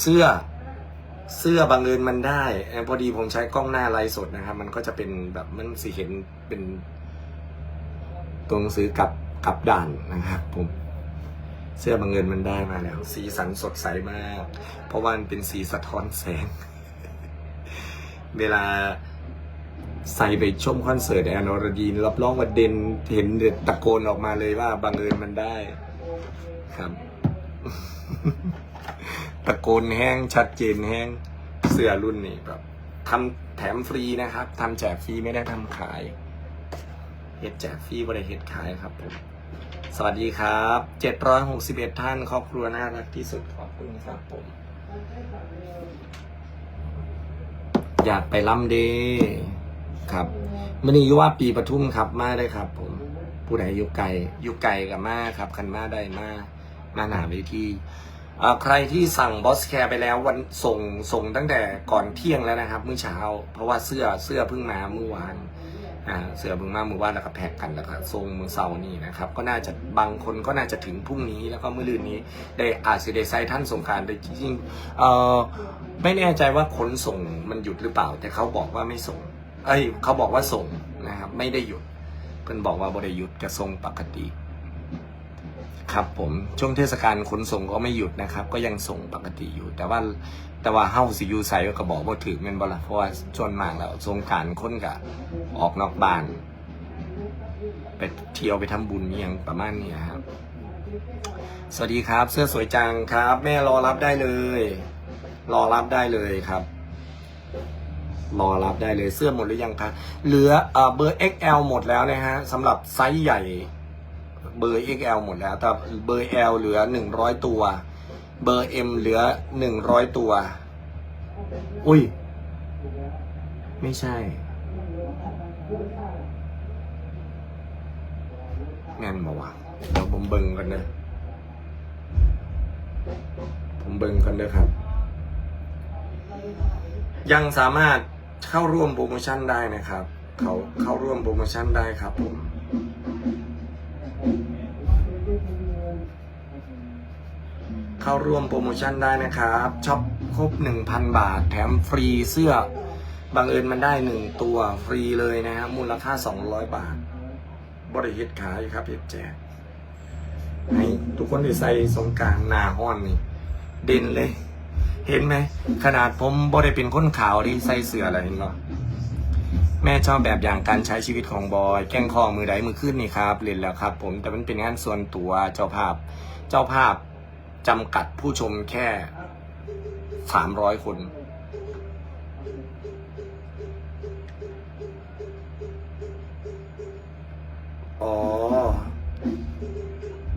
เสื้อเสื้อบังเอิญมันได้เอ่อพอดีผมใช้กล้องหน้าไลฟ์สดนะครับ มันก็จะเป็นแบบมันสิเห็นเป็นตัวหนังสือกับกับด่านนะครับ ผมเสื้อบังเอิญมันได้มาแล้ว สีสันสดใสมาก เพราะว่ามันเป็นสีสะท้อนแสง เวลาใส่ไปชมคอนเสิร์ตแอนอรดีนรับรองว่าเด่นเห็นเด็ดตะโกนออกมาเลยว่าบังเอิญมันได้ครับ ตะโกนแห้งชัดเจนแห้งเสื้อรุ่นนี้แบบทำแถมฟรีนะครับทำแจกฟรีไม่ได้ทำขายเฮ็ดแจกฟรีบริเฮ็ดขายครับผมสวัสดีครับ 761 ท่านครอบครัวน่ารักที่สุดขอบคุณครับผม อยากไปล่ำเดครับมื่อนี้ยุว่าปีปทุมครับมาได้ครับ ผม ผู้ใดอยู่ไกลอยู่ไกลกับมาครับ คันมาได้มามาหนาเวทีเอ่อ ใครที่สั่งบอสแคร์ไปแล้ววันส่งส่งตั้งแต่ก่อนเที่ยงแล้วนะครับเมื่อเช้า เพราะว่าเสื้อเสื้อเพิ่งมาเมื่อวานอ่าเสื้อเพิ่งมาเมื่อวานแล้วก็แพ็กกันแล้วก็ส่งมือเสาร์นี่นะครับ ก็น่าจะบางคนก็น่าจะถึงพรุ่งนี้แล้วก็มื่อลืนนี้ ได้อาจจะได้ไซท่านสงการได้จริงๆเอ่อไม่แน่ใจว่าขนส่งมันหยุดหรือเปล่า แต่เขาบอกว่าไม่ส่ง เอ้ยเขาบอกว่าส่งนะครับไม่ได้หยุดเพิ่นบอกว่าบริยุทธ์กระทรงปกติ ครับผมช่วงเทศกาลขนส่งก็ไม่หยุดนะครับ ก็ยังส่งปกติอยู่ แต่ว่าแต่ว่าเฮ้าสิยูใส่ก็บอกว่าถือแม่นบล่ะเพราะว่าชวนมากแล้วสงการคนกะออกนอกบ้าน ไปเที่ยวไปทำบุญอหยังประมาณนี้ครับ สวัสดีครับ เสื้อสวยจังครับ แม่รอรับได้เลย รอรับได้เลยครับ รอรับได้เลยเสื้อหมดหรือยังคะเหลือเอ่อเบอร์ XL หมดแล้วนะฮะสำหรับไซส์ใหญ่ เบอร์ XL หมดแล้วแต่เบอร์ L เหลือ 100 ตัว เบอร์ M เหลือ 100 ตัว อุ้ย ไม่ใช่ แม่นมาวะเดี๋ยวผมเบิ่งกันเนอะผมเบิ่งกันเด้อครับ ยังสามารถเข้าร่วมโปรโมชั่นได้นะครับ เขาเข้าร่วมโปรโมชั่นได้ครับผม เข้าร่วมโปรโมชั่นได้นะครับช็อปครบ 1,000 บาท แถมฟรีเสื้อบังเอิญมันได้ 1 ตัวฟรีเลยนะครับมูลค่า 200 บาท บริเฮ็ดขายครับเฮ็ดแจกให้ทุกคนได้ใส่สงการหน้าห้อนนี่ เด่นเลย เห็นไหม ขนาดผมบ่ได้เป็นคนขาวที่ใส่เสื้ออะไรเห็นบ่แม่ชอบแบบอย่างการใช้ชีวิตของบอย แกล้งคอมือใดมือขึ้นนี่ครับเล่นแล้วครับ ผมแต่มันเป็นงานส่วนตัวเจ้าภาพ เจ้าภาพ จำกัดผู้ชมแค่สามร้อยคน อ๋อ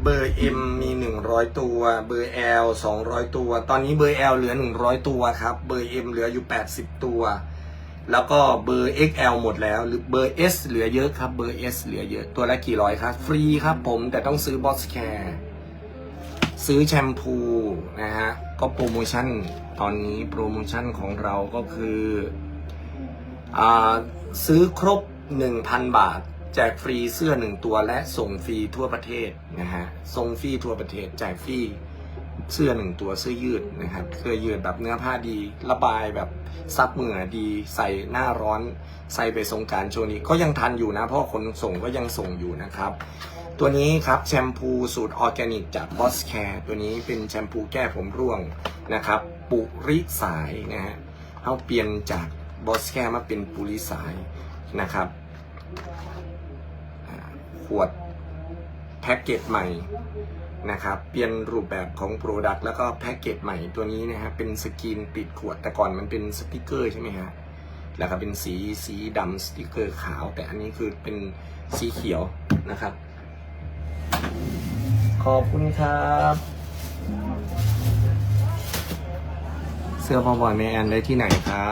เบอร์ M มีหนึ่งร้อยตัว เบอร์ L สองร้อยตัว ตอนนี้เบอร์ L เหลือหนึ่งร้อยตัวครับ เบอร์ M เหลืออยู่แปดสิบตัว แล้วก็เบอร์ XL หมดแล้ว หรือเบอร์ S เหลือเยอะครับ เบอร์ S เหลือเยอะ ตัวละกี่ร้อยครับ ฟรีครับผม แต่ต้องซื้อบอสแคร์ ซื้อแชมพูนะฮะ ก็โปรโมชั่นตอนนี้โปรโมชั่นของเราก็คืออ่าซื้อครบ 1,000 บาท แจกฟรีเสื้อหนึ่งตัวและส่งฟรีทั่วประเทศนะฮะ ส่งฟรีทั่วประเทศแจกฟรีเสื้อหนึ่งตัวเสื้อยืดนะครับ เสื้อยืดแบบเนื้อผ้าดี ระบายแบบซับเหงื่อดี ใส่หน้าร้อน ใส่ไปสงการช่วงนี้ก็ยังทันอยู่นะ เพราะคนส่งก็ยังส่งอยู่นะครับ ตัวนี้ครับแชมพูสูตรออร์แกนิกจากบอสแคร์ตัวนี้เป็นแชมพูแก้ผมร่วงนะครับ ปุริสายนะฮะเอาเปลี่ยนจากบอสแคร์มาเป็นปุริสายนะครับขวดแพ็กเกจใหม่นะครับเปลี่ยนรูปแบบของโปรดักต์แล้วก็แพ็กเกจใหม่ตัวนี้นะฮะเป็นสกรีนติดขวดแต่ก่อนมันเป็นสติกเกอร์ใช่ไหมฮะแล้วก็เป็นสีสีดำสติกเกอร์ขาว แต่อันนี้คือเป็นสีเขียวนะครับ ขอบคุณครับ เสื้อพอบอยแมแอนได้ที่ไหนคะ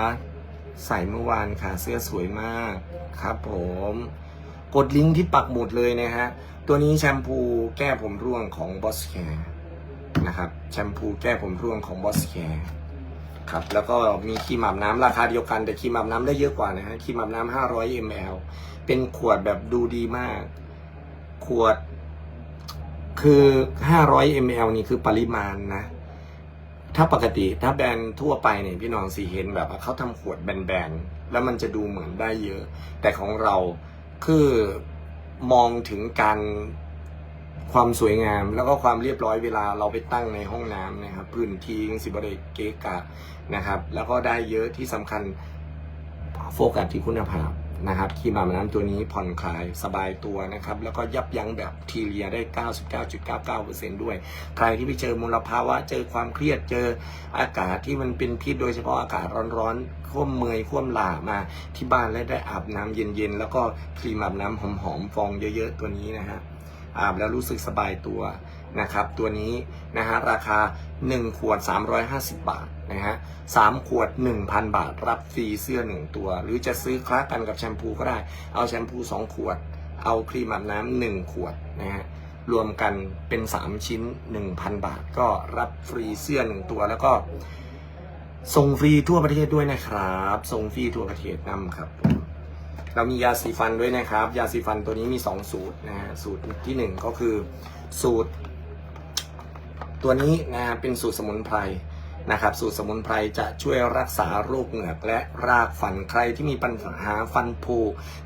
ใส่เมื่อวานค่ะ เสื้อสวยมากครับผม กดลิงก์ที่ปักหมุดเลยนะฮะ ตัวนี้แชมพูแก้ผมร่วงของ b o s s c a r e นะครับ แชมพูแก้ผมร่วงของ b o s s c a r e ครับแล้วก็มีครีมอาบน้ำราคาเดียวกันแต่ครีมอาบน้ำได้เยอะกว่านะฮะครีมอาบน้ำ500 ml เป็นขวดแบบดูดีมาก ขวด คือ 500 ml นี่คือปริมาณนะ ถ้าปกติถ้าแบรนด์ทั่วไปเนี่ยพี่น้องสีเห็นแบบเขาทำขวดแบนๆ แล้วมันจะดูเหมือนได้เยอะ แต่ของเราคือมองถึงการความสวยงาม แล้วก็ความเรียบร้อยเวลาเราไปตั้งในห้องน้ำนะครับพื้นที่สิบริเกกะนะครับ แล้วก็ได้เยอะที่สำคัญโฟกัสที่คุณภาพ นะครับครีมอาบน้ำตัวนี้ผ่อนคลายสบายตัวนะครับ แล้วก็ยับยั้งแบคทีเรียได้ 99.99%ด้วย ใครที่ไปเจอมลภาวะ เจอความเครียดเจออากาศที่มันเป็นพิษโดยเฉพาะอากาศร้อนๆข่วมเมยข่วมหลามาที่บ้านและได้อาบน้ำเย็นๆ แล้วก็ครีมอาบน้ำหอมๆฟองเยอะๆตัวนี้นะฮะอาบแล้วรู้สึกสบายตัว นะครับตัวนี้นะฮะราคา 1 ขวด 350 บาทนะฮะสามขวด 1,000 บาท รับฟรีเสื้อ 1 ตัว หรือจะซื้อคล้ากันกับแชมพูก็ได้ เอาแชมพู 2 ขวด เอาครีมอาบน้ำ1ขวดนะฮะรวมกันเป็น 3 ชิ้น 1,000 บาท ก็รับฟรีเสื้อ 1 ตัวแล้วก็ส่งฟรีทั่วประเทศด้วยนะครับส่งฟรีทั่วประเทศนำครับ เรามียาสีฟันด้วยนะครับ ยาสีฟันตัวนี้มี 2 สูตรนะฮะสูตรที่ 1 ก็คือสูตร ตัวนี้นะเป็นสูตรสมุนไพรนะครับ สูตรสมุนไพรจะช่วยรักษาโรคเหงือกและรากฟันใครที่มีปัญหาฟันผุ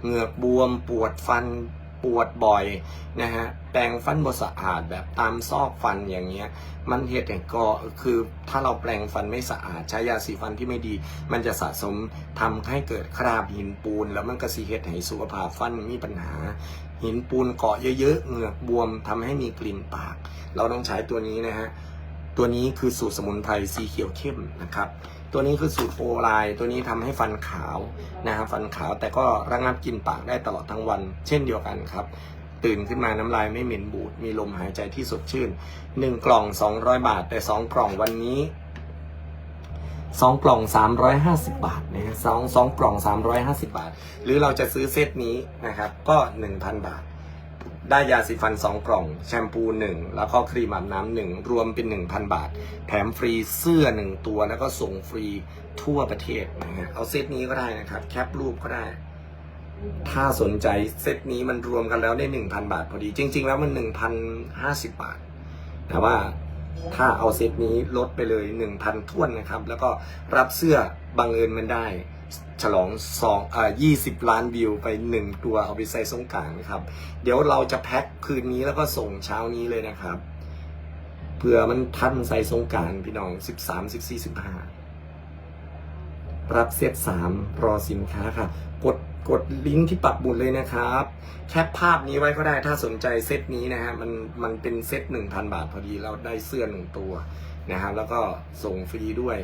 เหงือกบวม ปวดฟันปวดบ่อยนะฮะแปรงฟันบสะอาดแบบตามซอกฟันอย่างเงี้ย มันเหตุแห่งก็คือถ้าเราแปรงฟันไม่สะอาดใช้ยาสีฟันที่ไม่ดี มันจะสะสมทำให้เกิดคราบหินปูน แล้วมันก็สีเหตุให้สุขภาพฟันมีปัญหา หินปูนเกาะเยอะๆเหงือกบวมทำให้มีกลิ่นปาก เราต้องใช้ตัวนี้นะฮะตัวนี้คือสูตรสมุนไพรสีเขียวเข้มนะครับ ตัวนี้คือสูตรโฟลตัวนี้ทำให้ฟันขาวนะครับฟันขาวแต่ก็ระงับกลิ่นปากได้ตลอดทั้งวัน เช่นเดียวกันครับตื่นขึ้นมาน้ำลายไม่เหม็นบูด มีลมหายใจที่สดชื่น 1 กล่อง 200 บาท แต่ 2 กล่องวันนี้ 2กล่อง 350 บาทนะฮะสองสองกล่อง 350 บาท หรือเราจะซื้อเซตนี้นะครับก็ 1,000 บาท ได้ยาสีฟัน 2 กล่อง แชมพู 1 แล้วก็ครีมอาบน้ำหนึ่งรวมเป็น 1,000 บาท แถมฟรีเสื้อ 1 ตัวแล้วก็ส่งฟรีทั่วประเทศนะฮะเอาเซตนี้ก็ได้นะครับ แคปรูปก็ได้ ถ้าสนใจเซตนี้มันรวมกันแล้วได้ 1,000 บาทพอดี จริง ๆ แล้วมัน 1,050 บาท แต่ว่า ถ้าเอาเซตนี้ลดไปเลย 1,000ท้วนนะครับ แล้วก็รับเสื้อบังเอิญมันได้ ฉลองสองอ่า20 ล้านวิวไป 1 ตัวเอาไปใส่สงการนะครับ เดี๋ยวเราจะแพ็คคืนนี้แล้วก็ส่งเช้านี้เลยนะครับเพื่อมันทันใส่สงการพี่น้อง 13 14 15 รับเซต3รอสินค้าค่ะ กดกดลิงก์ที่ปักบุญเลยนะครับ แคปภาพนี้ไว้ก็ได้ถ้าสนใจเซตนี้นะฮะมันมันเป็นเซต 1,000 บาทพอดีเราได้เสื้อหนึ่งตัวนะฮะแล้วก็ส่งฟรีด้วย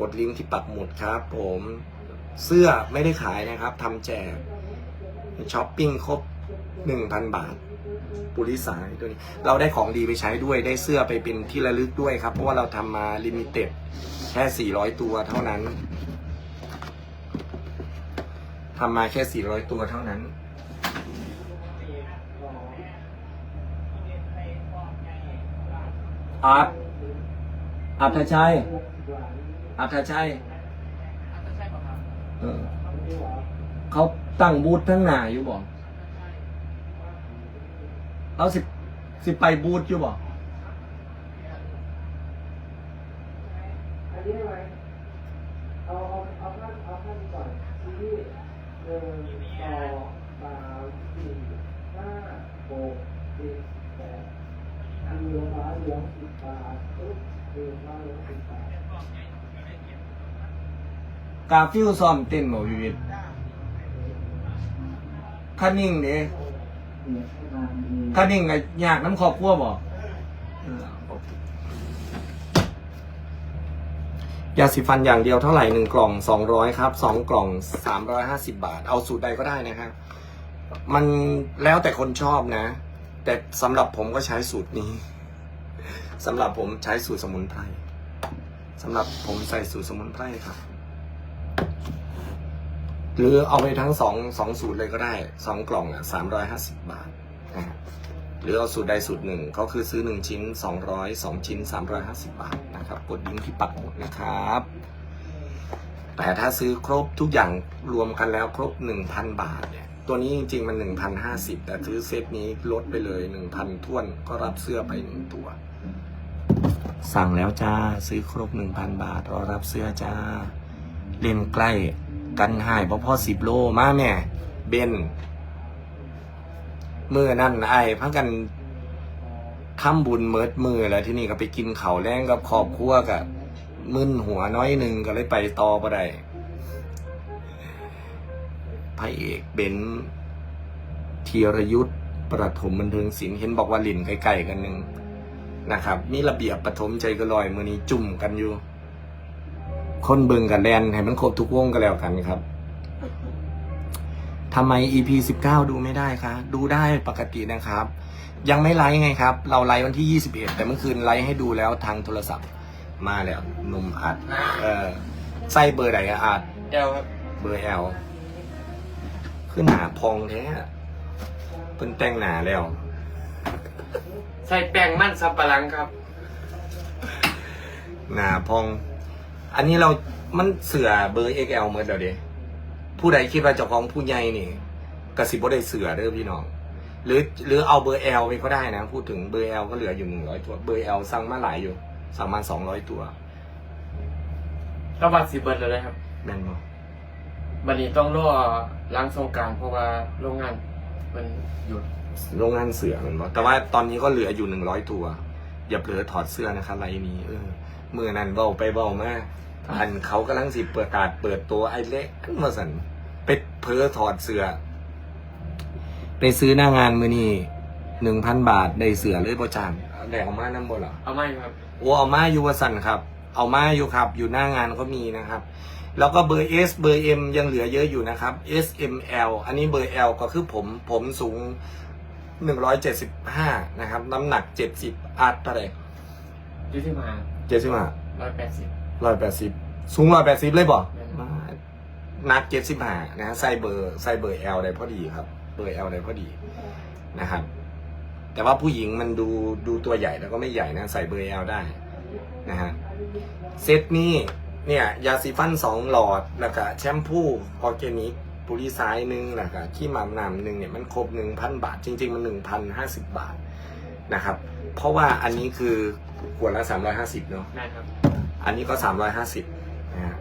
กดลิงก์ที่ปักหมุดครับผมเสื้อไม่ได้ขายนะครับทำแจกช้อปปิ้งครบ 1,000 บาทปุริสายตัวนี้เราได้ของดีไปใช้ด้วยได้เสื้อไปเป็นที่ระลึกด้วยครับ เพราะว่าเราทำมาลิมิเต็ดแค่ 400 ตัวเท่านั้น ทำมาแค่ 400 ตัวเท่านั้นอาร์ตอาร์ตชัยอาร์ตชัยเออเขาตั้งบูธทั้งหนาอยู่บ่เอาสิสิไปบูธอยู่บ่อันนี้ไหมเอาเอาเอาขั้นเอาขั้นก่อนซีรีส์ หนึ่งสองสามสี่ห้าหกเจ็ดแปดมีโรงฟ้าเหลืองสิบบาทตุ๊บมีโรงฟ้าเหลืองสิบบาทกาฟิวซ้อมเต้นบ่พี่วิทคันนิ่งเด้คันนิ่งก็ยากน้ำครอบครัวบ่เออ ยาสีฟันอย่างเดียวเท่าไหร่หนึ่งกล่องสองร้อยครับสองกล่องสามร้อยห้าสิบาท เอาสูตรใดก็ได้นะครับ มันแล้วแต่คนชอบนะ แต่สำหรับผมก็ใช้สูตรนี้สำหรับผมใช้สูตรสมุนไพรสำหรับผมใส่สูตรสมุนไพรครับ หรือเอาไปทั้งสองสองสูตรเลยก็ได้สองกล่องอะสามร้อยห้าสิบบาทนะฮะ หรือเอาสูตรใดสูตรหนึ่งก็คือซื้อหนึ่งชิ้นสองร้อยสองชิ้นสามร้อยห้าสิบบาทนะครับ กดลิงก์ที่ปักหมุดนะครับ แต่ถ้าซื้อครบทุกอย่างรวมกันแล้วครบหนึ่งพันบาทเนี่ยตัวนี้จริงๆ มันหนึ่งพันห้าสิบแต่ซื้อเซตนี้ลดไปเลยหนึ่งพันท้วนก็รับเสื้อไปหนึ่งตัว สั่งแล้วจ้าซื้อครบหนึ่งพันบาทรอรับเสื้อจ้า เล่นใกล้กันหายเพราะพ่อสิบโลมาแม่เบน มือนั่นไอ้พักกันทำบุญเมิดมือแล้วที่นี่ก็ไปกินเขาแรงกับครอบครัวกับมึนหัวน้อยหนึ่งก็เลยไปต่อบ่ได้พระเอกเบนธีรยุทธประถมบันเทิงศิลป์เห็นบอกว่าหลินใกล้ๆกันหนึ่งนะครับ มีระเบียบปฐมใจก็ลอยมือนี้จุ่มกันอยู่ คนเบิงกับแลนให้มันครบทุกวงก็แล้วกันครับ ทำไม EP 19 ดูไม่ได้คะ ดูได้ปกตินะครับ ยังไม่ไลฟ์ไงครับ เราไลฟ์วันที่ 21 แต่เมื่อคืนไลฟ์ให้ดูแล้วทางโทรศัพท์ มาแล้วหนุ่มอัดเออใส่เบอร์ไหนอะอัดเดวครับเบอร์ L คือหนาพองแท้เพิ่นแต่งหนาแล้ว ใส่แป้งมันสับปะหลังครับ หนาพอง อันนี้เรามันเสือเบอร์ XL เมื่อเดี๋ยวเด ผู้ใดคิดว่าเจ้าของผู้ใหญ่นี่กระสิบได้เสือเด้อพี่น้อง หรือหรือเอาเบอร์ L ไปก็ได้นะ พูดถึงเบอร์ L ก็เหลืออยู่หนึ่งร้อยตัว เบอร์ L สั่งมาหลายอยู่ สั่งมาสองร้อยตัวระบาดสีเบิร์ดเลยครับแม่นบ่บันนี้ต้องรอล้างสงกรารเพราะว่าโรงงานมันหยุดโรงงานเสือแมันบ่แต่ว่าตอนนี้ก็เหลืออยู่หนึ่งร้อยตัว อย่าเผลอถอดเสื้อนะคะไรนี้เออมือนั้นเบาไปเบามาอันเขากำลังสิเปิดกาดเปิดตัวไอ้เล็กมาสัน ไปเผลอถอดเสื้อไปซื้อหน้างานมือนี่หนึ่งพันบาทได้เสือเลยประจานแดกออกมาน้ำบนเหรอเอาไม่ครับโอ้เอามาอยู่วสันครับ เอามาอยู่ครับ อยู่หน้างานก็มีนะครับ แล้วก็เบอร์ S เบอร์ M ยังเหลือเยอะอยู่นะครับ S M L อันนี้เบอร์ L ก็คือผมผมสูง 175 นะครับ น้ำหนัก 70อัดเท่าไหร่ยุทธิมา75ร้อยแปดสิบ180สูง180เลยบ่ มาหนัก75นะฮะใส่เบอร์ใส่เบอร์ L ได้พอดีครับ เบอร์ L ได้พอดีนะครับ แต่ว่าผู้หญิงมันดูดูตัวใหญ่แล้วก็ไม่ใหญ่นะใส่เบอร์ L ได้นะฮะเซตนี้เนี่ยยาสีฟันสองหลอดแล้วก็แชมพูออร์แกนิกปุริสายหนึ่งแล้วก็ขี้หมาน้ำหนึ่งเนี่ยมันครบหนึ่งพันบาท จริง ๆ มันหนึ่งพันห้าสิบบาทนะครับ เพราะว่าอันนี้คือขวดละสามร้อยห้าสิบเนาะได้ครับอันนี้ก็สามร้อยห้าสิบนะฮะ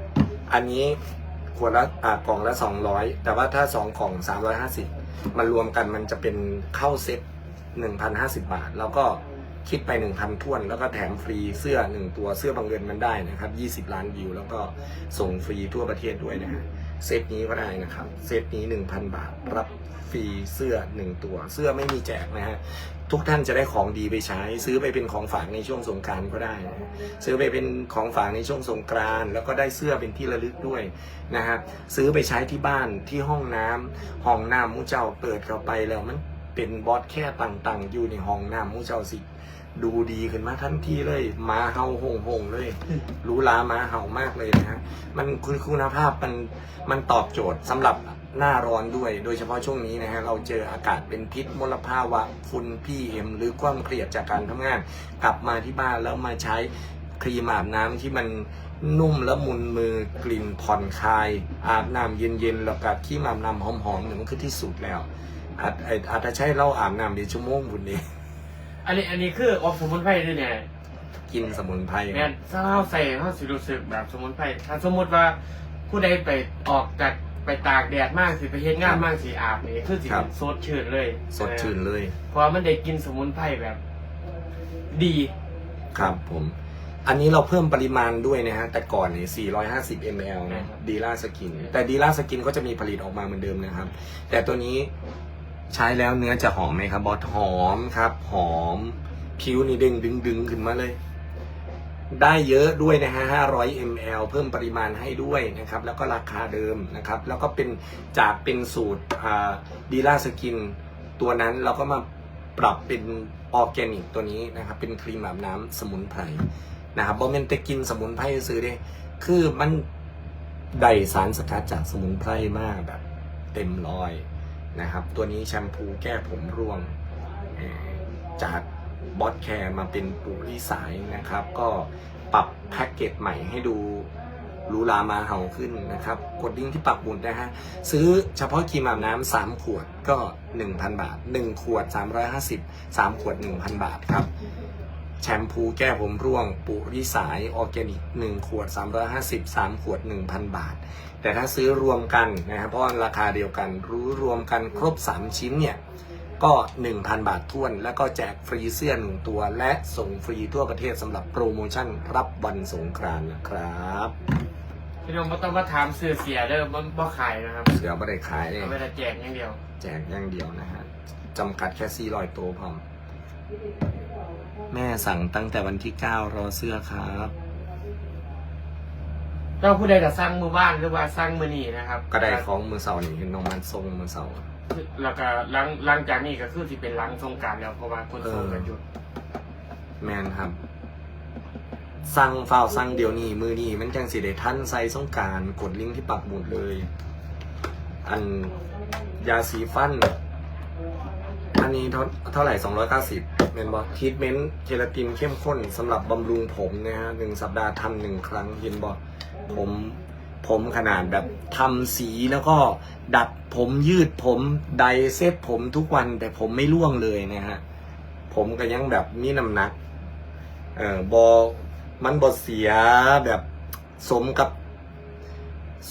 อันนี้ ขวดละอ่ากล่องละสองร้อยแต่ว่าถ้าสองกล่องสามร้อยห้าสิบมันรวมกันมันจะเป็นเข้าเซ็ตหนึ่งพันห้าสิบบาท แล้วก็คิดไปหนึ่งพันท่วน แล้วก็แถมฟรีเสื้อหนึ่งตัวเสื้อบางเงินมันได้นะครับยี่สิบล้านวิว แล้วก็ส่งฟรีทั่วประเทศด้วยนะฮะ เซตนี้ก็ได้นะครับ เซตนี้หนึ่งพันบาท รับฟรีเสื้อหนึ่งตัว เสื้อไม่มีแจกนะฮะ ทุกท่านจะได้ของดีไปใช้ ซื้อไปเป็นของฝากในช่วงสงกรารก็ได้นะซื้อไปเป็นของฝากในช่วงสงกรานแล้วก็ได้เสื้อเป็นที่ระลึกด้วยนะฮะซื้อไปใช้ที่บ้านที่ห้องน้ำห้องน้ำมูเจ้าเปิดเข้าไปแล้วมันเป็นบอสแค่ต่างๆ อยู่ในห้องน้ำมูเจ้าสิ ดูดีขึ้นมาทันทีเลยหมาเห่าหงหงๆเลยหรู้ลาหมาเห่ามากเลยนะฮะมันคุณคุณภาพมันมันตอบโจทย์สำหรับหน้าร้อนด้วย โดยเฉพาะช่วงนี้นะฮะเราเจออากาศเป็นพิษมลภาวะฝุ่นพีเอ็มหรือความเครียดจากการทำงาน กลับมาที่บ้านแล้วมาใช้ครีมอาบน้ำที่มันนุ่มและมุนมือกลิ่นผ่อนคลาย อาบน้ำเย็นๆแล้วกับที่อาบน้ำหอมๆเนี่ยมันคือที่สุดแล้วอาจอาจอาจจะใช้เราอาบน้ำเดียวชั่วโมงคุณนี้ อันนี้อันนี้คือออกสมุนไพรด้วยเนี่ยกินสมุนไพรแม่นถ้าเราใส่เราสิรู้สึกแบบสมุนไพรถ้าสมมติว่าผู้ใดไปออกจากไปตากแดดมากสิไปเฮ็ดงานมากสิอาบนี่คือสิสดชื่นเลยสดชื่นเลย เพราะว่ามันได้กินสมุนไพรแบบ ดี ครับผม อันนี้เราเพิ่มปริมาณด้วยนะฮะ แต่ก่อนนี่450 ml นะดีล่าสกิน แต่ดีล่าสกินก็จะมีผลิตออกมาเหมือนเดิมนะครับ แต่ตัวนี้ ใช้แล้วเนื้อจะหอมไหมครับบอสหอมครับ หอมผิวนี่เด้งดึงดึงขึ้นมาเลย ได้เยอะด้วยนะฮะ 500 ml เพิ่มปริมาณให้ด้วยนะครับ แล้วก็ราคาเดิมนะครับ แล้วก็เป็นจากเป็นสูตรดีล่าสกินตัวนั้นเราก็มาปรับเป็นออร์แกนิกตัวนี้นะครับ เป็นครีมอาบน้ำสมุนไพรนะครับบอมเมนแต่กินสมุนไพรซื้อได้ คือมันได้สารสกัดจากสมุนไพรมากแบบ เต็มร้อย นะครับ ตัวนี้แชมพูแก้ผมร่วงจากบอสแคร์มาเป็นปูริสายนะครับ ก็ปรับแพ็กเกจใหม่ให้ดูหรูหรามาเห่าขึ้นนะครับ กดดิ้งที่ปักหมุดนะฮะ ซื้อเฉพาะครีมอาบน้ำสามขวดก็ 1,000 บาท 1 ขวด 350 3 ขวด 1,000 บาทครับ แชมพูแก้ผมร่วง ปุริสายออร์แกนิก 1 ขวด 350 3 ขวด 1,000 บาท แต่ถ้าซื้อรวมกันนะครับเพราะว่าราคาเดียวกันรู้รวมกันครบ 3 ชิ้นเนี่ยก็ 1,000 บาทท้วน แล้วก็แจกฟรีเสื้อ1ตัว และส่งฟรีทั่วประเทศสำหรับโปรโมชั่นรับวันสงกรานต์นะครับพี่น้องไม่ต้องมาถามเสื้อเสียเด้อบ่บ่ขายนะครับเสือไม่ได้ขายเลยเอาไว้แต่แจกอย่างเดียว แจกอย่างเดียวนะฮะจำกัดแค่400ตัวพอ แม่สั่งตั้งแต่วันที่9รอเสื้อครับเจ้าผู้ใดจะสร้างมือบ้านหรือว่าสร้างมือนี่นะครับก็ได้ของมือเสานี่เห็นน้องมันทรงมือเสาแล้วก็หลังหลังจากนี้ก็คือที่เป็นหลังสงกรารแล้วเพราะว่าคนส่งกันหยุดแมนครับ สั่งฝ้าวสั่งเดี๋ยวนี้มือนี้มันจังสิได้ทันใส่สงกรารกดลิงก์ที่ปักหมุดเลย อันยาสีฟัน อันนี้เท่าเท่าไหร่290เป็นบอทีทเมนต์เคลาตินเข้มข้นสำหรับบำรุงผมนะฮะหนึ่งสัปดาห์ทำหนึ่งครั้งเห็นบอผมผมขนาดแบบทำสีแล้วก็ดัดผมยืดผมไดเซตผมทุกวันแต่ผมไม่ร่วงเลยนะฮะผมก็ยังแบบมีน้ำหนักเออบอมันบอเสียแบบสมกับ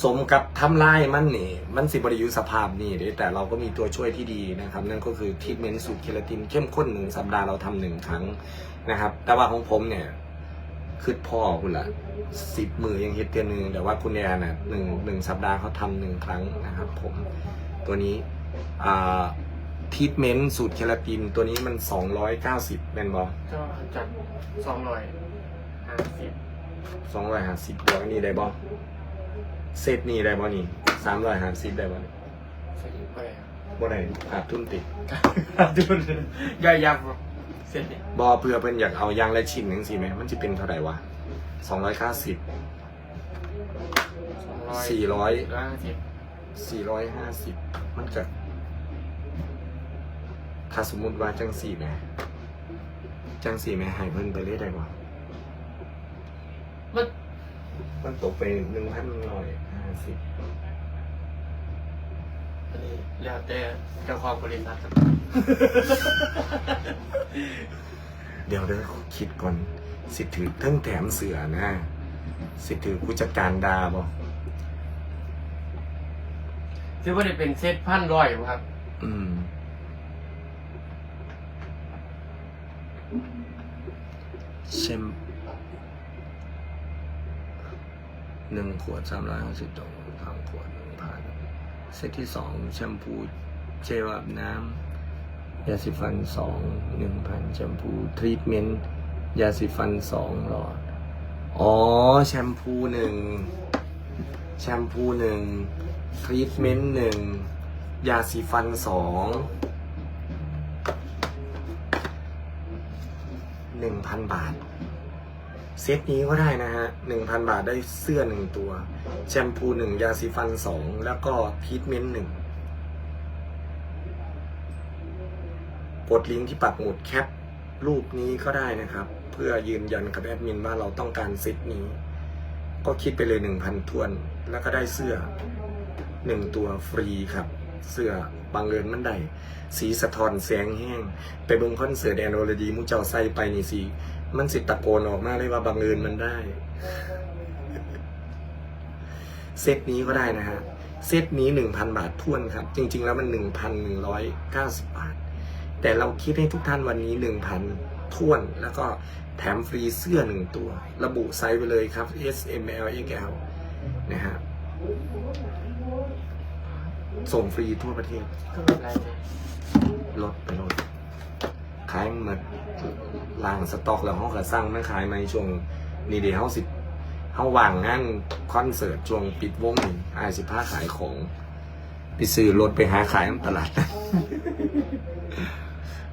สมกับทำลายมันนี่มันสิบริยุสภาพนี่เด้แต่เราก็มีตัวช่วยที่ดีนะครับ นั่นก็คือทีทเมนต์สูตรเคลาตินเข้มข้นหนึ่งสัปดาห์เราทำหนึ่งครั้งนะครับ แต่ว่าของผมเนี่ยคือพ่อคุณละสิบมือยังเฮ็ดเตือนหนึ่งแต่ว่าคุณแอนน่ะหนึ่งหนึ่งสัปดาห์เขาทำหนึ่งครั้งนะครับผมตัวนี้อ่าทีทเมนต์สูตรเคลาตินตัวนี้มันสองร้อยเก้าสิบแมนบอก็จัดสองร้อยห้าสิบสองร้อยห้าสิบเดี๋ยวอันนี้ได้บอ เซตนี้ได้บอนี่สามร้อยห้าสิบได้บอนี่ใส่ไปบ่ได้ขาดทุนติดดูย่อยยับเสร็จเนี่ยบอเพื่อเพิ่นอยากเอายางและชิ้นหนึ่งสิไหมมันจะเป็นเท่าไหร่วะสองร้อยเก้าสิบ สี่ร้อยห้าสิบสี่ร้อยห้าสิบมันจะถ้าสมมุติว่าจังสี่แหมจังสี่แหมใหายเพิ่นไปเลยได้บ่มัน มันตกไปหนึ่งพันร้อยห้าสิบอันนี้แล้วแต่เจ้าของบริษัทครับเดี๋ยวเดี๋ยวคิดก่อน สิถือเทั้งแถมเสือนะ สิถือผู้จัดการดาบ่ถือว่าได้เป็นเซตพันร้อยบ่ครับ อืม เชม หนึ่งขวดสามร้อยห้าสิบตัวสามขวดหนึ่งพันเซตที่สองแชมพูเจลอาบน้ำยาสีฟันสองหนึ่งพันแชมพูทรีทเมนต์ยาสีฟันสองหลอด อ๋อ แชมพูหนึ่งแชมพูหนึ่งทรีทเมนต์หนึ่งยาสีฟันสองหนึ่งพันบาท เซตนี้ก็ได้นะฮะหนึ่งพันบาทได้เสื้อหนึ่งตัว แชมพูหนึ่งยาสีฟันสองแล้วก็ทีทเมนต์หนึ่งกดลิงก์ที่ปักหมุดแคปรูปนี้ก็ได้นะครับ เพื่อยืนยันกับแอดมินว่าเราต้องการเซตนี้ ก็คิดไปเลยหนึ่งพันทวน แล้วก็ได้เสื้อหนึ่งตัวฟรีครับ เสื้อบางเอิญมันได้สีสะท้อนแสงแห้ง ไปเบิ่งคอนเสิร์ตแอนโอลดีมูเจ้าใส่ไปนี่สิ มันสิตะโกนออกมาเลยว่าบางเอิญมันได้ เซตนี้ก็ได้นะฮะ เซตนี้หนึ่งพันบาททวนครับ จริง ๆ แล้วมันหนึ่งพันหนึ่งร้อยเก้าสิบบาท แต่เราคิดให้ทุกท่านวันนี้หนึ่งพันทวนแล้วก็แถมฟรีเสื้อหนึ่งตัว ระบุไซส์ไปเลยครับ S M L X L นะฮะส่งฟรีทั่วประเทศลดไปลดขายหมด ล่างสต็อกแล้วเขาก็สร้างมาขายมาในช่วงนี่เดี๋ยวเขาสิเขาว่างงานคอนเสิร์ตช่วงปิดวงนี่อายสิผ้าขายของไปซื้อรถไปหาขายตามตลาด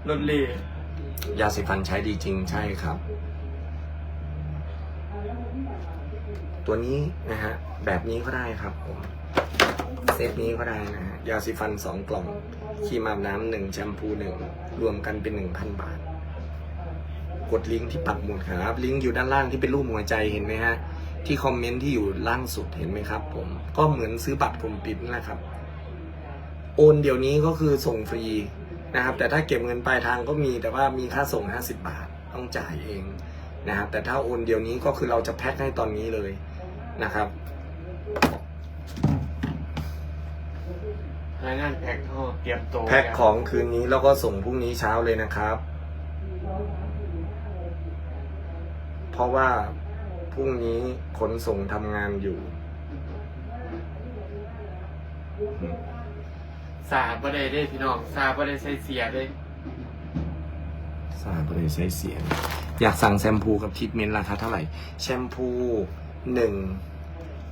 รถเล่ยาสีฟันใช้ดีจริงใช่ครับ ตัวนี้นะฮะ แบบนี้ก็ได้ครับผมเซตนี้ก็ได้นะฮะ ยาสีฟันสองกล่องครีมอาบน้ำหนึ่งแชมพูหนึ่งรวมกันเป็นหนึ่งพันบาท กดลิงก์ที่ปักหมุดครับ ลิงก์อยู่ด้านล่างที่เป็นรูปหัวใจเห็นไหมฮะ ที่คอมเมนต์ที่อยู่ล่างสุดเห็นไหมครับ ผมก็เหมือนซื้อบัตรผมปิดนั่นแหละครับ โอนเดี๋ยวนี้ก็คือส่งฟรีนะครับ แต่ถ้าเก็บเงินปลายทางก็มีแต่ว่ามีค่าส่ง 50 บาทต้องจ่ายเองนะครับ แต่ถ้าโอนเดี๋ยวนี้ก็คือเราจะแพ็คให้ตอนนี้เลยนะครับพนักงานแพ็คเขาเตรียมตัวแพ็คของคืนนี้แล้วก็ส่งพรุ่งนี้เช้าเลยนะครับ เพราะว่าพรุ่งนี้ขนส่งทำงานอยู่ สาบ่ได้ได้พี่น้องสาบ่ได้ใส่เสียได้ทราบเลยใช้เสียง อยากสั่งแชมพูกับทรีทเมนต์ราคาเท่าไหร่ แชมพูหนึ่ง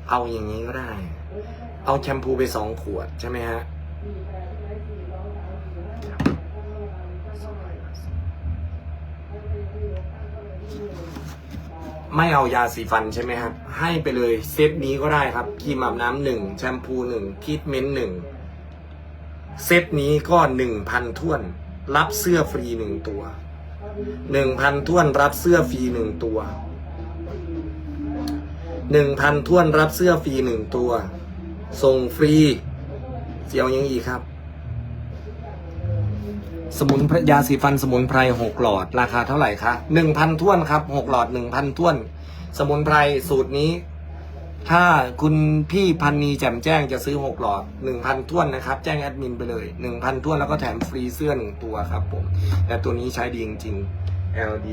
เอาอย่างนี้ก็ได้ เอาแชมพูไปสองขวดใช่ไหมฮะ ไม่เอายาสีฟันใช่ไหมครับ ให้ไปเลยเซตนี้ก็ได้ครับครีมอาบน้ำหนึ่งแชมพูหนึ่งทรีทเมนต์หนึ่งเซตนี้ก็หนึ่งพันท่วน รับเสื้อฟรีหนึ่งตัวหนึ่งพันท่วนรับเสื้อฟรีหนึ่งตัวหนึ่งพันท่วนรับเสื้อฟรีหนึ่งตัว ส่งฟรีเจียวยังอีกครับ สมุนไพรยาสีฟันสมุนไพรหกหลอดราคาเท่าไหร่คะหนึ่งพันท้วนครับหกหลอดหนึ่งพันท้วน สมุนไพรสูตรนี้ ถ้าคุณพี่พันนีแจ่มแจ้งจะซื้อหกหลอดหนึ่งพันท้วนนะครับ แจ้งแอดมินไปเลยหนึ่งพันท้วนแล้วก็แถมฟรีเสื้อหนึ่งตัวครับผม แต่ตัวนี้ใช้ดีจริงๆ LD